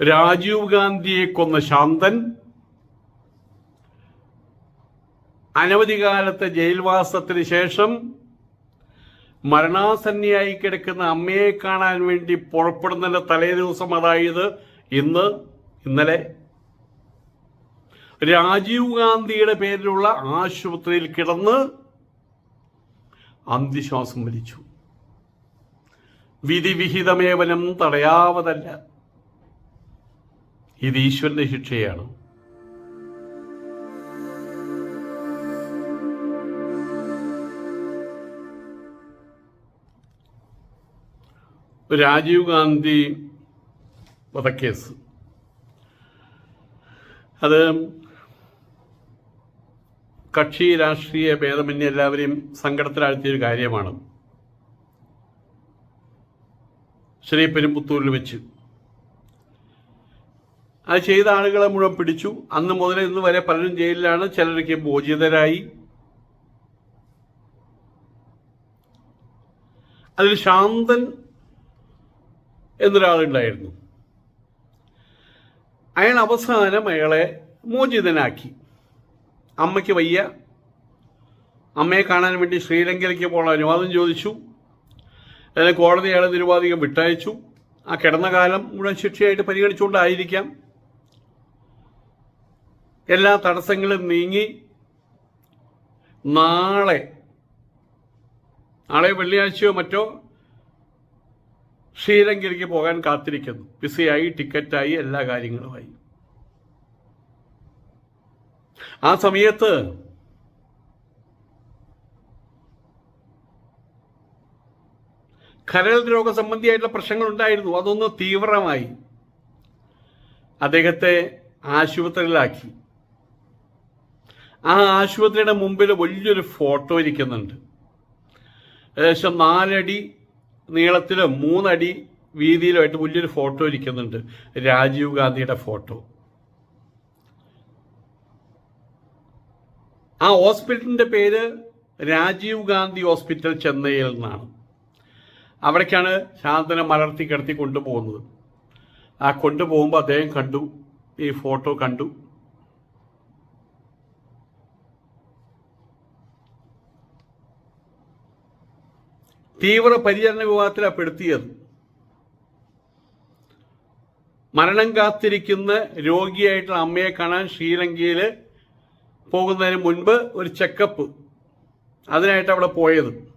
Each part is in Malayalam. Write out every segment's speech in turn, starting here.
രാജീവ് ഗാന്ധിയെ കൊന്ന ശാന്തൻ അനവധി കാലത്തെ ജയിൽവാസത്തിന് ശേഷം മരണാസന്നിയായി കിടക്കുന്ന അമ്മയെ കാണാൻ വേണ്ടി പുറപ്പെടുന്നതിന്റെ തലേ ദിവസം അതായത് ഇന്ന് ഇന്നലെ. രാജീവ് ഗാന്ധിയുടെ പേരിലുള്ള ആശുപത്രിയിൽ കിടന്ന് അന്ത്യശ്വാസം വലിച്ചു. വിധിവിഹിതമേവനം തടയാവതല്ല. ഇത് ഈശ്വരന്റെ ശിക്ഷയാണ്. രാജീവ് ഗാന്ധി വധക്കേസ്. അത് കക്ഷി രാഷ്ട്രീയ ഭേദമന്യേ എല്ലാവരെയും സങ്കടത്തിലാഴ്ത്തിയൊരു കാര്യമാണ്. ശ്രീ പെരുമ്പുത്തൂരിൽ വെച്ച്. അത് ചെയ്ത ആളുകളെ മുഴുവൻ പിടിച്ചു. അന്ന് മുതൽ ഇന്ന് വരെ പലരും ജയിലിലാണ്. ചിലരൊക്കെ മോചിതരായി. അതിൽ ശാന്തൻ എന്നൊരാളുണ്ടായിരുന്നു. അയാൾ അവസാനം അയാളെ മോചിതനാക്കി. അമ്മയ്ക്ക് വയ്യ. അമ്മയെ കാണാൻ വേണ്ടി ശ്രീലങ്കയിലേക്ക് പോകാൻ അനുവാദം ചോദിച്ചു. അതിന് കോടതി അയാളെ നിരുപാധികം വിട്ടയച്ചു. ആ കിടന്ന കാലം മുഴുവൻ ശിക്ഷയായിട്ട് പരിഗണിച്ചുകൊണ്ടായിരിക്കാം. എല്ലാ തടസ്സങ്ങളും നീങ്ങി നാളെ നാളെ വെള്ളിയാഴ്ചയോ മറ്റോ ശ്രീലങ്കയിലേക്ക് പോകാൻ കാത്തിരിക്കുന്നു. വിസയായി ടിക്കറ്റായി എല്ലാ കാര്യങ്ങളുമായി. ആ സമയത്ത് കരൾ രോഗ സംബന്ധിയായിട്ടുള്ള പ്രശ്നങ്ങൾ ഉണ്ടായിരുന്നു. അതൊന്ന് തീവ്രമായി. അദ്ദേഹത്തെ ആശുപത്രിയിലാക്കി. ആ ആശുപത്രിയുടെ മുമ്പിൽ വലിയൊരു ഫോട്ടോ ഇരിക്കുന്നുണ്ട്. ഏകദേശം നാലടി നീളത്തിലും മൂന്നടി വീതിയിലുമായിട്ട് വലിയൊരു ഫോട്ടോ ഇരിക്കുന്നുണ്ട്. രാജീവ് ഗാന്ധിയുടെ ഫോട്ടോ. ആ ഹോസ്പിറ്റലിന്റെ പേര് രാജീവ് ഗാന്ധി ഹോസ്പിറ്റൽ ചെന്നൈയിൽ നിന്നാണ്. അവിടേക്കാണ് ശാന്തനെ മലർത്തി കിടത്തി കൊണ്ടുപോകുന്നത്. ആ കൊണ്ടുപോകുമ്പോൾ അദ്ദേഹം കണ്ടു ഈ ഫോട്ടോ കണ്ടു. തീവ്ര പരിചരണ വിഭാഗത്തിലപ്പെടുത്തിയത് മരണം കാത്തിരിക്കുന്ന രോഗിയായിട്ടുള്ള അമ്മയെ കാണാൻ ശ്രീലങ്കയിൽ പോകുന്നതിന് മുൻപ് ഒരു ചെക്കപ്പ് അതിനായിട്ട് അവിടെ പോയത്.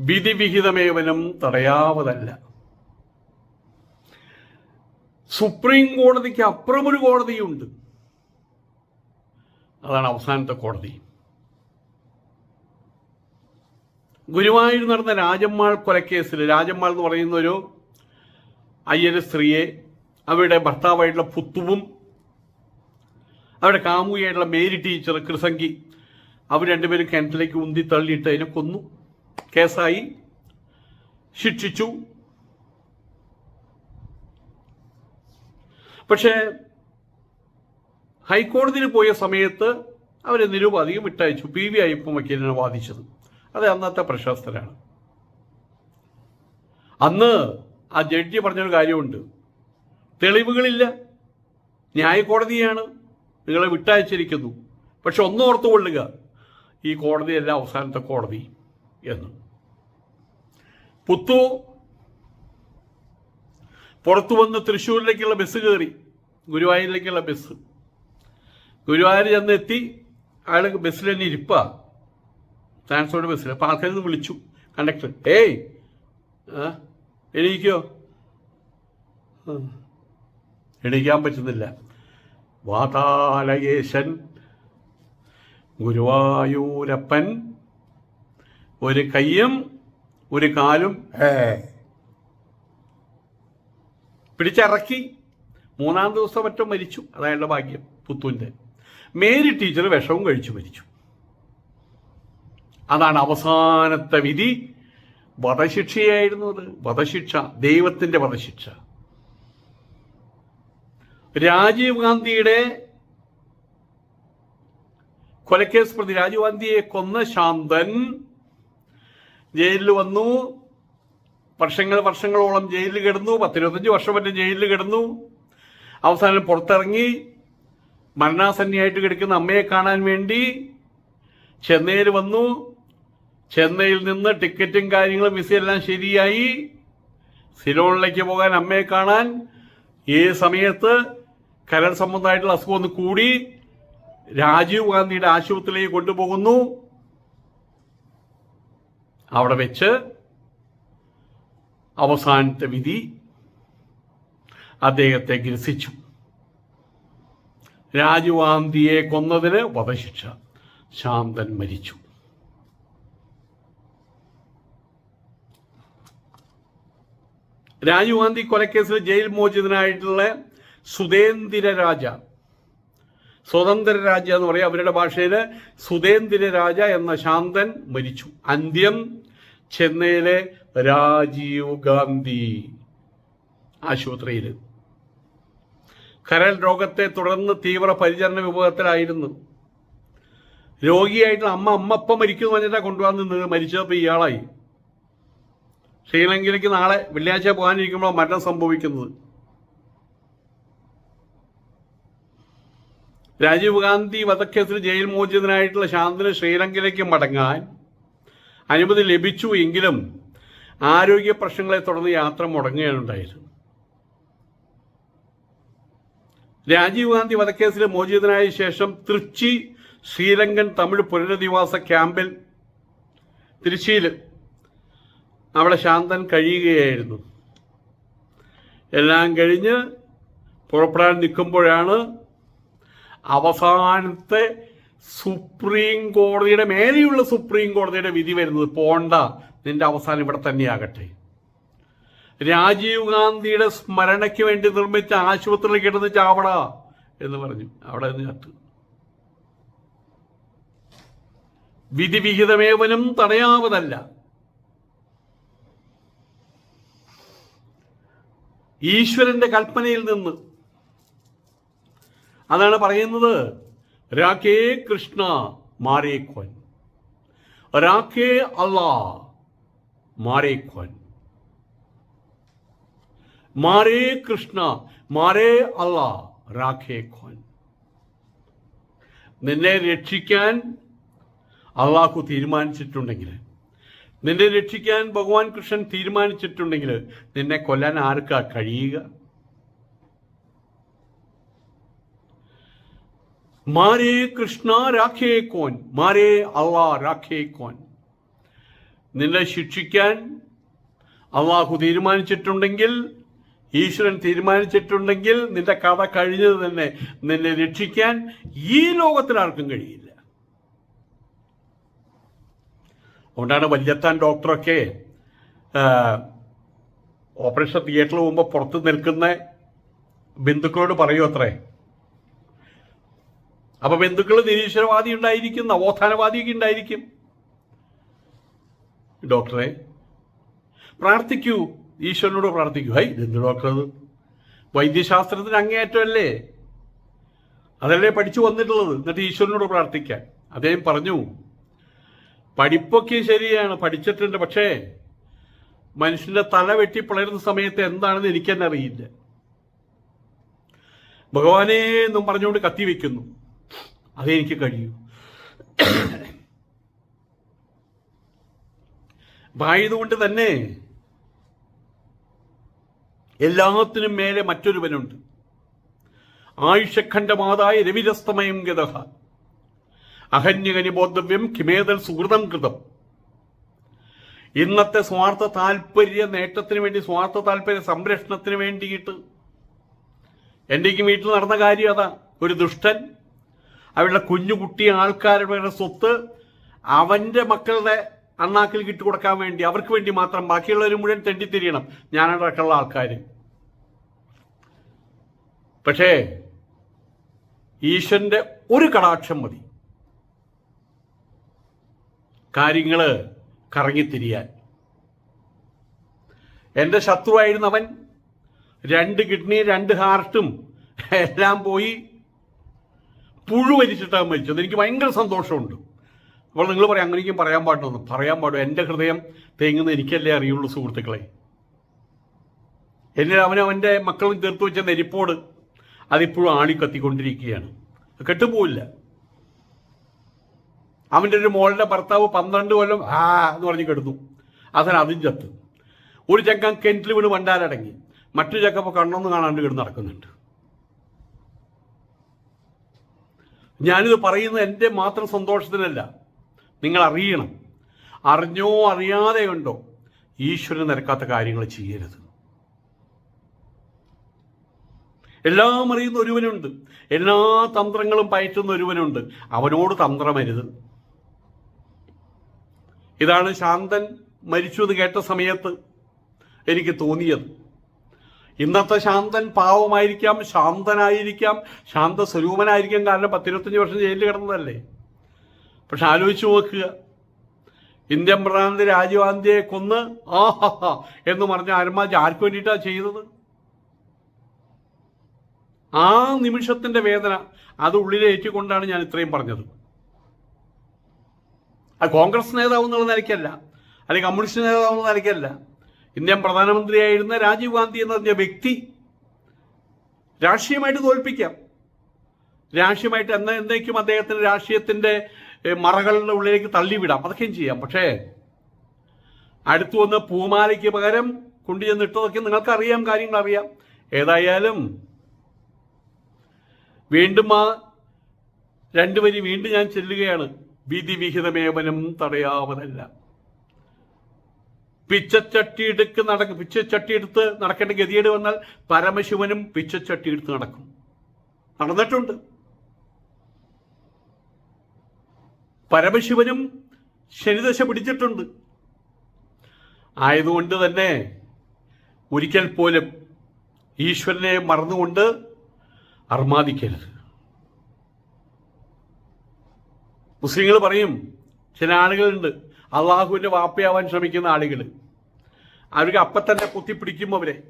വിധിവിഹിതമേവനം തടയാവതല്ല. സുപ്രീം കോടതിക്ക് അപ്പുറമൊരു കോടതിയുണ്ട്. അതാണ് അവസാനത്തെ കോടതി. ഗുരുവായൂർ നടന്ന രാജമ്മാൾ കൊലക്കേസിൽ രാജമ്മാൾ എന്ന് പറയുന്ന ഒരു അയ്യര സ്ത്രീയെ അവരുടെ ഭർത്താവായിട്ടുള്ള പുത്തുവും അവരുടെ കാമുകിയായിട്ടുള്ള മേരി ടീച്ചർ കൃസംഗി അവർ രണ്ടുപേരും കിണറ്റിലേക്ക് ഉന്തി തള്ളിയിട്ട് അതിനെ കൊന്നു. കേസായി. ശിക്ഷിച്ചു. പക്ഷേ ഹൈക്കോടതിയിൽ പോയ സമയത്ത് അവരെ നിരുപാധികം വിട്ടയച്ചു പി വി അയ്യപ്പൻ വക്കീലിനെ വാദിച്ചത്. അത് അന്നത്തെ പ്രശസ്തരാണ്. അന്ന് ആ ജഡ്ജി പറഞ്ഞൊരു കാര്യമുണ്ട്. തെളിവുകളില്ല. ന്യായക്കോടതിയാണ് നിങ്ങളെ വിട്ടയച്ചിരിക്കുന്നു. പക്ഷെ ഒന്ന് ഓർത്തുകൊള്ളുക. ഈ കോടതിയല്ല അവസാനത്തെ കോടതി എന്ന്. പുത്തു പുറത്തു വന്ന് തൃശ്ശൂരിലേക്കുള്ള ബസ് കയറി ഗുരുവായൂരിലേക്കുള്ള ബസ്. ഗുരുവായൂർ ചെന്ന് എത്തി അയാൾ ബസ്സിൽ തന്നെ ഇരിപ്പാ. ട്രാൻസ്പോർട്ട് ബസ്സിൽ അപ്പോൾ ആൾക്കാർ വിളിച്ചു. കണ്ടക്ടർ ഏയ് എണീക്കോ. എണീക്കാൻ പറ്റുന്നില്ല. വാതാലയേശൻ ഗുരുവായൂരപ്പൻ ഒരു കയ്യും ഒരു കാലും പിടിച്ചിറക്കി. മൂന്നാം ദിവസം മറ്റും മരിച്ചു. അതായത് ഭാഗ്യം പുത്തുവിന്റെ മേരി ടീച്ചർ വിഷവും കഴിച്ചു മരിച്ചു. അതാണ് അവസാനത്തെ വിധി. വധശിക്ഷയായിരുന്നു അത്. വധശിക്ഷ ദൈവത്തിന്റെ വധശിക്ഷ. രാജീവ് ഗാന്ധിയുടെ കൊലക്കേസ് പ്രതി രാജീവ് ഗാന്ധിയെ കൊന്ന ശാന്തൻ ജയിലിൽ വന്നു. വർഷങ്ങൾ വർഷങ്ങളോളം ജയിലിൽ കിടന്നു. പത്തിരുപത്തഞ്ച് വർഷം വരെ ജയിലിൽ കിടന്നു. അവസാനം പുറത്തിറങ്ങി. മരണാസന്നിയായിട്ട് കിടക്കുന്ന അമ്മയെ കാണാൻ വേണ്ടി ചെന്നൈയിൽ വന്നു. ചെന്നൈയിൽ നിന്ന് ടിക്കറ്റും കാര്യങ്ങളും വിസയെല്ലാം ശരിയായി. സിലോണിലേക്ക് പോകാൻ അമ്മയെ കാണാൻ ഈ സമയത്ത് കരൾ സംബന്ധമായിട്ടുള്ള അസുഖം ഒന്ന് കൂടി. രാജീവ് ഗാന്ധിയുടെ ആശുപത്രിയിലേക്ക് കൊണ്ടുപോകുന്നു. അവിടെ വെച്ച് അവസാനത്തെ വിധി അദ്ദേഹത്തെ ഗ്രസിച്ചു. രാജീവ് ഗാന്ധിയെ കൊന്നതിന് വധശിക്ഷ. ശാന്തൻ മരിച്ചു. രാജീവ് ഗാന്ധി കൊലക്കേസിൽ ജയിൽ മോചിതനായിട്ടുള്ള സുധേന്ദ്ര രാജ. സ്വതന്ത്ര രാജ എന്ന് പറയും. അവരുടെ ഭാഷയിൽ സുധേന്ദ്ര രാജ എന്ന ശാന്തൻ മരിച്ചു. അന്ത്യം ചെന്നൈയിലെ രാജീവ് ഗാന്ധി ആശുപത്രിയിൽ. കരൾ രോഗത്തെ തുടർന്ന് തീവ്ര പരിചരണ വിഭാഗത്തിലായിരുന്നു. രോഗിയായിട്ടുള്ള അമ്മ അമ്മ അപ്പം മരിക്കുന്നു പറഞ്ഞിട്ടാണ് കൊണ്ടുപോകാൻ നിന്ന് മരിച്ചപ്പോൾ ഇയാളായി. ശ്രീലങ്കയിലേക്ക് നാളെ വെള്ളിയാഴ്ച പോകാനിരിക്കുമ്പോൾ മരണം സംഭവിക്കുന്നത്. രാജീവ് ഗാന്ധി വധക്കേസിൽ ജയിൽ മോചിതനായിട്ടുള്ള ശാന്തന് ശ്രീലങ്കയിലേക്ക് മടങ്ങാൻ അനുമതി ലഭിച്ചു എങ്കിലും ആരോഗ്യ പ്രശ്നങ്ങളെ തുടർന്ന് യാത്ര മുടങ്ങുകയാണുണ്ടായത് രാജീവ് ഗാന്ധി വധക്കേസിൽ മോചിതനായ ശേഷം തൃച്ചി ശ്രീലങ്കൻ തമിഴ് പുനരധിവാസ ക്യാമ്പിൽ തിരുച്ചിയിൽ അവിടെ ശാന്തൻ കഴിയുകയായിരുന്നു. എല്ലാം കഴിഞ്ഞ് പുറപ്പെടാൻ നിൽക്കുമ്പോഴാണ് അവസാനത്തെ സുപ്രീം കോടതിയുടെ മേലെയുള്ള സുപ്രീം കോടതിയുടെ വിധി വരുന്നത്. പോണ്ട നിന്റെ അവസാനം ഇവിടെ തന്നെയാകട്ടെ. രാജീവ് ഗാന്ധിയുടെ സ്മരണയ്ക്ക് വേണ്ടി നിർമ്മിച്ച ആശുപത്രിയിൽ കിടന്ന് ചാവട എന്ന് പറഞ്ഞു. അവിടെ നിന്ന് ചത്തു. വിധിവിഹിതമേവനും തടയാവതല്ല. ഈശ്വരന്റെ കൽപ്പനയിൽ നിന്ന്. അതാണ് പറയുന്നത് രാഖേ കൃഷ്ണ മാറിയേക്കോൻ രാഖേ അല്ലാ മാരേ ഖോൻ കൃഷ്ണ മാരേ അല്ല രാഖേ ഖോൻ. നിന്നെ രക്ഷിക്കാൻ അള്ളാഹു തീരുമാനിച്ചിട്ടുണ്ടെങ്കിൽ നിന്നെ രക്ഷിക്കാൻ ഭഗവാൻ കൃഷ്ണൻ തീരുമാനിച്ചിട്ടുണ്ടെങ്കിൽ നിന്നെ കൊല്ലാൻ ആർക്കാ കഴിയുക? മാരേ കൃഷ്ണ രാഖേ കോൻ മാരേ അള്ളാ രാഖേ കോൻ നിന്നെ ശിക്ഷിക്കാൻ അള്ളാഹു തീരുമാനിച്ചിട്ടുണ്ടെങ്കിൽ ഈശ്വരൻ തീരുമാനിച്ചിട്ടുണ്ടെങ്കിൽ നിന്റെ കഥ കഴിഞ്ഞത് തന്നെ നിന്നെ രക്ഷിക്കാൻ ഈ ലോകത്തിൽ ആർക്കും കഴിയില്ല. അതുകൊണ്ടാണ് വല്യത്താൻ ഡോക്ടറൊക്കെ ഓപ്പറേഷൻ തിയേറ്ററിൽ പോകുമ്പോൾ പുറത്ത് നിൽക്കുന്ന ബന്ധുക്കളോട് പറയൂ അത്രേ. അപ്പൊ ബന്ധുക്കൾ നിരീശ്വരവാദി ഉണ്ടായിരിക്കും നവോത്ഥാനവാദിയൊക്കെ ഉണ്ടായിരിക്കും. ഡോക്ടറെ പ്രാർത്ഥിക്കൂ. ഈശ്വരനോട് പ്രാർത്ഥിക്കും. ഹൈ ഇതെന്ത് ഡോക്ടർ അത് വൈദ്യശാസ്ത്രത്തിന് അങ്ങേയറ്റമല്ലേ? അതല്ലേ പഠിച്ചു വന്നിട്ടുള്ളത്? എന്നിട്ട് ഈശ്വരനോട് പ്രാർത്ഥിക്കാൻ. അദ്ദേഹം പറഞ്ഞു പഠിപ്പൊക്കെ ശരിയാണ് പഠിച്ചിട്ടുണ്ട് പക്ഷേ മനുഷ്യന്റെ തല വെട്ടി പിളരുന്ന സമയത്ത് എന്താണെന്ന് എനിക്ക് തന്നെ അറിയില്ല. ഭഗവാനെ എന്നും പറഞ്ഞുകൊണ്ട് കത്തി വയ്ക്കുന്നു അതെനിക്ക് കഴിയൂ. അപ്പൊ തന്നെ എല്ലാത്തിനും മേലെ മറ്റൊരുവനുണ്ട്. ആയുഷഖണ്ഡമാതായ രവിരസ്തമയം ഗതഹ. അഹന്യകനി ബോദ്ധവ്യം കിമേതൽ സുഹൃതം കൃതം. ഇന്നത്തെ സ്വാർത്ഥ താല്പര്യ നേട്ടത്തിന് വേണ്ടി സ്വാർത്ഥ താല്പര്യ സംരക്ഷണത്തിന് വേണ്ടിയിട്ട് എന്റെക്കും വീട്ടിൽ നടന്ന കാര്യം അതാ. ഒരു ദുഷ്ടൻ അവരുടെ കുഞ്ഞു കുട്ടി ആൾക്കാരുടെ സ്വത്ത് അവന്റെ മക്കളുടെ അണ്ണാക്കിൽ കിട്ടുകൊടുക്കാൻ വേണ്ടി അവർക്ക് വേണ്ടി മാത്രം ബാക്കിയുള്ളവർ മുഴുവൻ തെണ്ടിത്തിരിയണം. ഞാനടക്കമുള്ള ആൾക്കാർ പക്ഷേ ഈശ്വരന്റെ ഒരു കടാക്ഷം മതി. കാര്യങ്ങൾ കറങ്ങിത്തിരിയാൻ. എന്റെ ശത്രുവായിരുന്നവൻ രണ്ട് കിഡ്നി രണ്ട് ഹാർട്ടും എല്ലാം പോയി പുഴു വലിച്ചിട്ടാണ് മരിച്ചത്. എനിക്ക് ഭയങ്കര സന്തോഷമുണ്ട്. അപ്പോൾ നിങ്ങൾ പറയാം അങ്ങനെയും പറയാൻ പാടുന്നു പറയാൻ പാടും എന്റെ ഹൃദയം തേങ്ങുന്ന എനിക്കല്ലേ അറിയുള്ളൂ സുഹൃത്തുക്കളെ. എന്നെ അവൻ അവന്റെ മക്കളും തീർത്തു വെച്ച നെരിപ്പോട് അതിപ്പോഴും ആണി കത്തിക്കൊണ്ടിരിക്കുകയാണ്. അത് കെട്ടുപോവില്ല. അവന്റെ ഒരു മോളുടെ ഭർത്താവ് പന്ത്രണ്ട് കൊല്ലം ആ എന്ന് പറഞ്ഞ് കെടുന്നു. അതിന് അതും ചത്ത്. ഒരു ചക്കം കിണറ്റിൽ വീണ് വണ്ടാലടങ്ങി മറ്റു ചക്കപ്പോൾ കണ്ണൊന്നും കാണാണ്ട് കിടന്ന് നടക്കുന്നുണ്ട്. ഞാനിത് പറയുന്നത് എന്റെ മാത്രം സന്തോഷത്തിനല്ല. നിങ്ങൾ അറിയണം അറിഞ്ഞോ അറിയാതെ ഉണ്ടോ ഈശ്വരൻ നിരക്കാത്ത കാര്യങ്ങൾ ചെയ്യരുത്. എല്ലാം അറിയുന്ന ഒരുവനുണ്ട്. എല്ലാ തന്ത്രങ്ങളും പയറ്റുന്ന ഒരുവനുണ്ട്. അവനോട് തന്ത്രമരുത്. ഇതാണ് ശാന്തൻ മരിച്ചു എന്ന് കേട്ട സമയത്ത് എനിക്ക് തോന്നിയത്. ഇന്നത്തെ ശാന്തൻ പാവമായിരിക്കാം ശാന്തനായിരിക്കാം ശാന്ത സ്വരൂപനായിരിക്കാം കാരണം പത്തിരുപത്തഞ്ച് വർഷം ജയിലിൽ കിടന്നതല്ലേ? പക്ഷെ ആലോചിച്ച് നോക്കുക. ഇന്ത്യൻ പ്രധാനമന്ത്രി രാജീവ് ഗാന്ധിയെ കൊന്ന് ആഹാ എന്ന് പറഞ്ഞ ആരുമാജ് ആർക്ക് വേണ്ടിയിട്ടാണ് ചെയ്തത്? ആ നിമിഷത്തിന്റെ വേദന അത് ഉള്ളിലേറ്റിക്കൊണ്ടാണ് ഞാൻ ഇത്രയും പറഞ്ഞത്. അത് കോൺഗ്രസ് നേതാവ് എന്നുള്ള നിലയ്ക്കല്ല. അല്ലെങ്കിൽ കമ്മ്യൂണിസ്റ്റ് നേതാവ് എന്നുള്ള നിലയ്ക്കല്ല. ഇന്ത്യൻ പ്രധാനമന്ത്രിയായിരുന്ന രാജീവ് ഗാന്ധി എന്ന് പറഞ്ഞ വ്യക്തി രാഷ്ട്രീയമായിട്ട് തോൽപ്പിക്കാം. രാഷ്ട്രീയമായിട്ട് എന്ന എന്നേക്കും അദ്ദേഹത്തിന് രാഷ്ട്രീയത്തിന്റെ മറകളുടെ ഉള്ളിലേക്ക് തള്ളിവിടാം. അതൊക്കെയും ചെയ്യാം. പക്ഷേ അടുത്തു വന്ന് പൂമാലയ്ക്ക് പകരം കൊണ്ടുചെന്ന് ഇട്ടതൊക്കെ നിങ്ങൾക്കറിയാം കാര്യങ്ങൾ അറിയാം ഏതായാലും വീണ്ടും ആ രണ്ടു വരി വീണ്ടും ഞാൻ ചെല്ലുകയാണ്. വിധി വിഹിതമേവനം തടയാവതല്ല പിച്ചച്ചട്ടി എടുക്ക് നടക്കും പിച്ചച്ചട്ടി എടുത്ത് നടക്കേണ്ട ഗതികേട് വന്നാൽ പരമശിവനും പിച്ചച്ചട്ടി എടുത്ത് നടക്കും. നടന്നിട്ടുണ്ട്. പരമശിവനും ശനിദശ പിടിച്ചിട്ടുണ്ട്. ആയതുകൊണ്ട് തന്നെ ഒരിക്കൽ പോലും ഈശ്വരനെ മറന്നുകൊണ്ട് അർമാദിക്കരുത്. മുസ്ലിങ്ങൾ പറയും ചില ആളുകളുണ്ട് അള്ളാഹുവിന്റെ വാപ്പയാവാൻ ശ്രമിക്കുന്ന ആളുകൾ അവർക്ക് അപ്പം തന്നെ കുത്തിപ്പിടിക്കും അവരെ.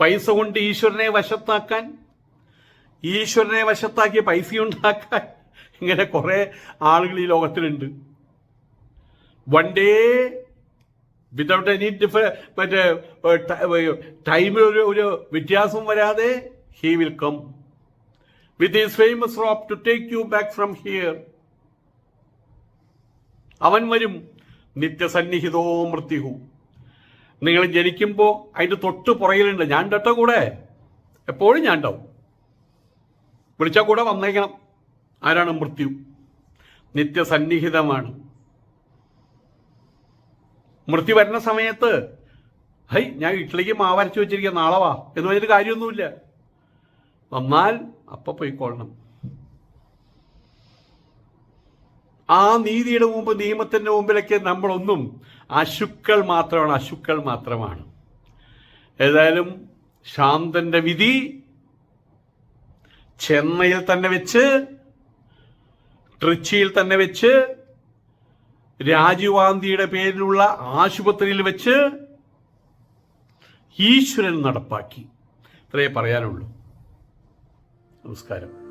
പൈസ കൊണ്ട് ഈശ്വരനെ വശത്താക്കാൻ ഈശ്വരനെ വശത്താക്കി പൈസ ഉണ്ടാക്കാൻ ഇങ്ങനെ കുറേ ആളുകൾ ഈ ലോകത്തിലുണ്ട്. One day without any diff മറ്റേ ടൈമിൽ ഒരു ഒരു വ്യത്യാസം വരാതെ he will come with his famous rope to take you back from here അവൻ വരും. നിത്യസന്നിഹിതോ മൃത്യുഹു നിങ്ങൾ ജനിക്കുമ്പോൾ അതിന്റെ തൊട്ട് പുറകിലുണ്ട്. ഞാൻ ഉണ്ടോ കൂടെ. എപ്പോഴും ഞാൻ ഉണ്ടാവും. വിളിച്ചാൽ കൂടെ വന്നേക്കണം. ആരാണ് മൃത്യു? നിത്യസന്നിഹിതമാണ്. മൃത്യു വരുന്ന സമയത്ത് ഹൈ ഞാൻ വീട്ടിലേക്ക് മാവരച്ചു വെച്ചിരിക്കുക നാളെ വാ എന്ന് പറഞ്ഞിട്ട് കാര്യമൊന്നുമില്ല. വന്നാൽ അപ്പം പോയിക്കൊള്ളണം. ആ നീതിയുടെ മുമ്പ് നിയമത്തിന്റെ മുമ്പിലൊക്കെ നമ്മളൊന്നും അശുക്കൾ മാത്രമാണ് അശുക്കൾ മാത്രമാണ്. ഏതായാലും ശാന്തന്റെ വിധി ചെന്നൈയിൽ തന്നെ വെച്ച് ട്രിച്ചിയിൽ തന്നെ വെച്ച് രാജീവ് ഗാന്ധിയുടെ പേരിലുള്ള ആശുപത്രിയിൽ വെച്ച് ഈശ്വരൻ നടപ്പാക്കി. ഇത്രയേ പറയാനുള്ളൂ. നമസ്കാരം.